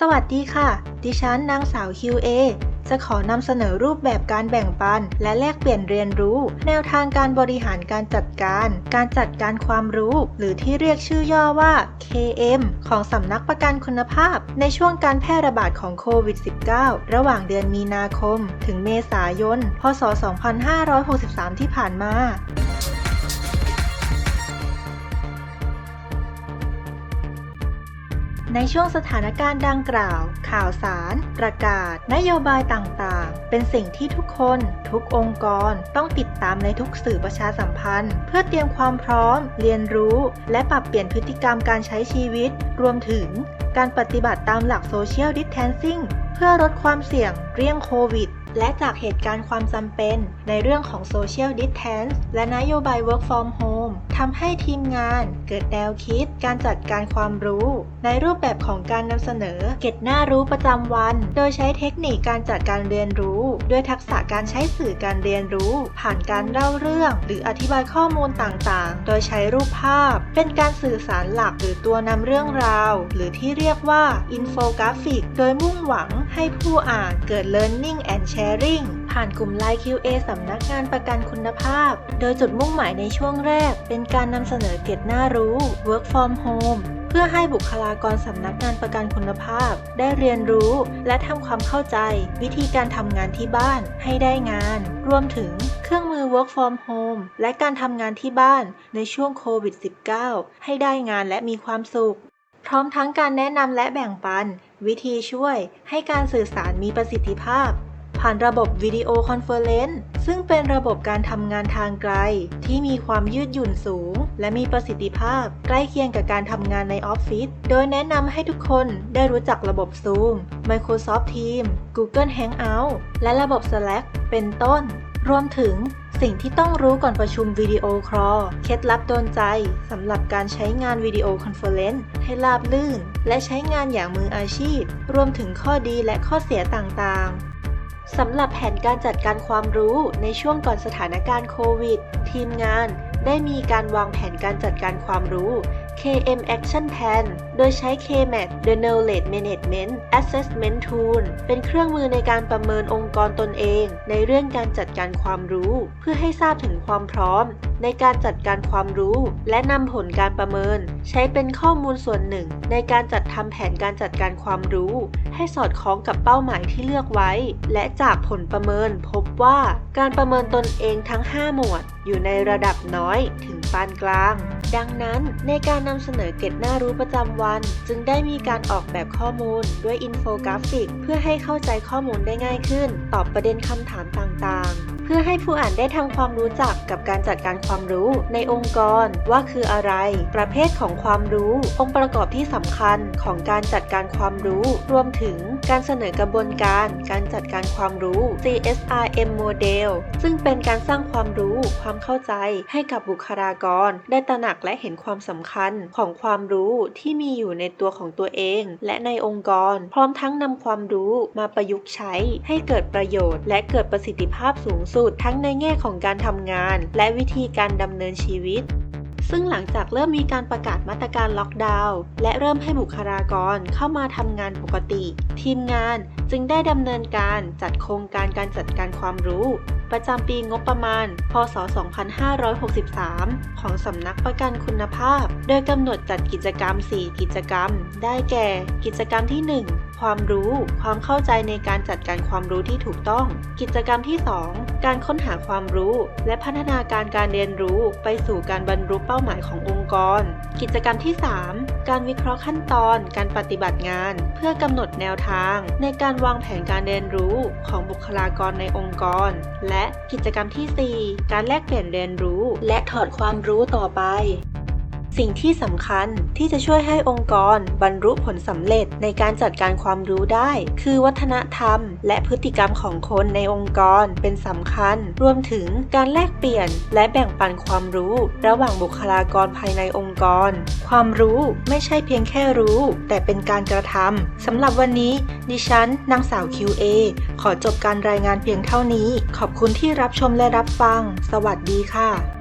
สวัสดีค่ะ ดิฉันนางสาว QA จะขอนำเสนอรูปแบบการแบ่งปัน และแลกเปลี่ยนเรียนรู้ แนวทางการบริหารการจัดการ การจัดการความรู้ หรือที่เรียกชื่อย่อว่า KM ของสำนักประกันคุณภาพ ในช่วงการแพร่ระบาดของโควิด -19 ระหว่างเดือนมีนาคม ถึงเมษายน พศ 2563 ที่ผ่านมา ในช่วงสถานการณ์ดังกล่าว ข่าวสาร ประกาศ นโยบายต่างๆ เป็นสิ่งที่ทุกคน ทุกองค์กรต้องติดตามในทุกสื่อประชาสัมพันธ์ เพื่อเตรียมความพร้อม เรียนรู้ และปรับเปลี่ยนพฤติกรรมการใช้ชีวิต รวมถึงการปฏิบัติตามหลักโซเชียลดิสแทนซิ่งเพื่อลดความเสี่ยงเรี่ยงโควิด และจากเหตุการณ์ความจำเป็นในเรื่องของ Social Distance และนโยบาย Work from Home ทำให้ทีมงานเกิดแนวคิดการจัดการความรู้ ในรูปแบบของการนำเสนอ เก็ตหน้ารู้ประจำวัน โดยใช้เทคนิคการจัดการเรียนรู้ ด้วยทักษะการใช้สื่อการเรียนรู้ ผ่านการเล่าเรื่อง หรืออธิบายข้อมูลต่างๆ โดยใช้รูปภาพ เป็นการสื่อสารหลักหรือตัวนำเรื่องราว หรือที่เรียกว่าอินโฟกราฟิก โดยมุ่งหวังให้ผู้อ่านเกิด learning and sharing ผ่านกลุ่ม Line QA สำนักงานประกันคุณภาพ โดยจุดมุ่งหมายในช่วงแรก เป็นการนำเสนอเก็ตหน้ารู้ Work from Home เพื่อให้บุคลากรสำนักงานประกันคุณภาพ ได้เรียนรู้และทำความเข้าใจ วิธีการทำงานที่บ้านให้ได้งาน รวมถึงเครื่องมือ Work from Home และการทำงานที่บ้านในช่วงโควิด -19 ให้ได้งานและมีความสุข พร้อมทั้งการแนะนำและแบ่งปัน วิธีช่วยให้การสื่อสารมีประสิทธิภาพ ผ่านระบบวิดีโอคอนเฟอเรนซ์ซึ่งเป็นระบบการทำงานทางไกล ที่มีความยืดหยุ่นสูง และมีประสิทธิภาพ ใกล้เคียงกับการทำงานในออฟฟิศ โดยแนะนำให้ทุกคนได้รู้จักระบบ Zoom Microsoft Teams Google Hangout และระบบ Slack เป็นต้น รวมถึงสิ่งที่ต้องรู้ก่อนประชุมวิดีโอคอลเคล็ดลับโดนใจสำหรับการใช้งานวิดีโอคอนเฟอเรนซ์ให้ราบลื่น และใช้งานอย่างมืออาชีพ รวมถึงข้อดีและข้อเสียต่างๆ สำหรับแผนการจัดการความรู้ในช่วงก่อนสถานการณ์โควิด ทีมงานได้มีการวางแผนการจัดการความรู้ KM Action Plan โดยใช้ KMAT The Knowledge Management Assessment Tool เป็นเครื่องมือในการประเมินองค์กรตนเอง ในเรื่องการจัดการความรู้ เพื่อให้ทราบถึงความพร้อม ในการจัดการความรู้ และนำผลการประเมิน ใช้เป็นข้อมูลส่วนหนึ่ง ในการจัดทำแผนการจัดการความรู้ ให้สอดคล้องกับเป้าหมายที่เลือกไว้ และจากผลประเมินพบว่าการประเมินตนเองทั้ง 5 หมวด อยู่ในระดับน้อยถึงปานกลาง ดังนั้นในการนำเสนอเก็ตหน้ารู้ประจำวัน จึงได้มีการออกแบบข้อมูลด้วยอินโฟกราฟิก เพื่อให้เข้าใจข้อมูลได้ง่ายขึ้น ตอบประเด็นคำถามต่างๆ เพื่อให้ผู้อ่านได้ทำความรู้จักกับการจัดการความรู้ในองค์กรว่าคืออะไร ประเภทของความรู้ องค์ประกอบที่สำคัญของการจัดการความรู้ รวมถึง การเสนอกระบวนการ การจัดการความรู้ CSRM Model ซึ่งเป็นการสร้างความรู้ ความเข้าใจให้กับบุคลากร ได้ตระหนักและเห็นความสำคัญของความรู้ที่มีอยู่ในตัวของตัวเอง และในองค์กร พร้อมทั้งนำความรู้มาประยุกต์ใช้ ให้เกิดประโยชน์ และเกิดประสิทธิภาพสูงสุด ทั้งในแง่ของการทำงาน และวิธีการดำเนินชีวิต ซึ่งหลังจากเริ่มมีการประกาศมาตรการล็อกดาวน์และเริ่มให้บุคลากรเข้ามาทำงานปกติ ทีมงานจึงได้ดำเนินการจัดโครงการการจัดการความรู้ ประจำปีงบประมาณ พศ 2563 ของสำนักประกันคุณภาพ โดยกำหนดจัดกิจกรรม 4 กิจกรรม ได้แก่ กิจกรรมที่ 1 ความรู้ ความเข้าใจในการจัดการความรู้ที่ถูกต้อง กิจกรรมที่ 2 การค้นหาความรู้ และพัฒนาการการเรียนรู้ไปสู่การบรรลุเป้าหมายขององค์กร กิจกรรมที่ 3 การวิเคราะห์ขั้นตอน การปฏิบัติงาน เพื่อกำหนดแนวทาง ในการวางแผนการเรียนรู้ของบุคลากรในองค์กร และกิจกรรมที่ 4 การแลกเปลี่ยนเรียนรู้ และถอดความรู้ต่อไป สิ่งที่สำคัญที่จะช่วยให้องค์กรบรรลุผลสำเร็จในการจัดการความรู้ได้ คือวัฒนธรรม และพฤติกรรมของคนในองค์กรเป็นสำคัญ รวมถึงการแลกเปลี่ยนและแบ่งปันความรู้ ระหว่างบุคลากรภายในองค์กร ความรู้ไม่ใช่เพียงแค่รู้ แต่เป็นการกระทำสำหรับวันนี้ ดิฉันนางสาว QA ขอจบการรายงานเพียงเท่านี้ ขอบคุณที่รับชมและรับฟัง สวัสดีค่ะ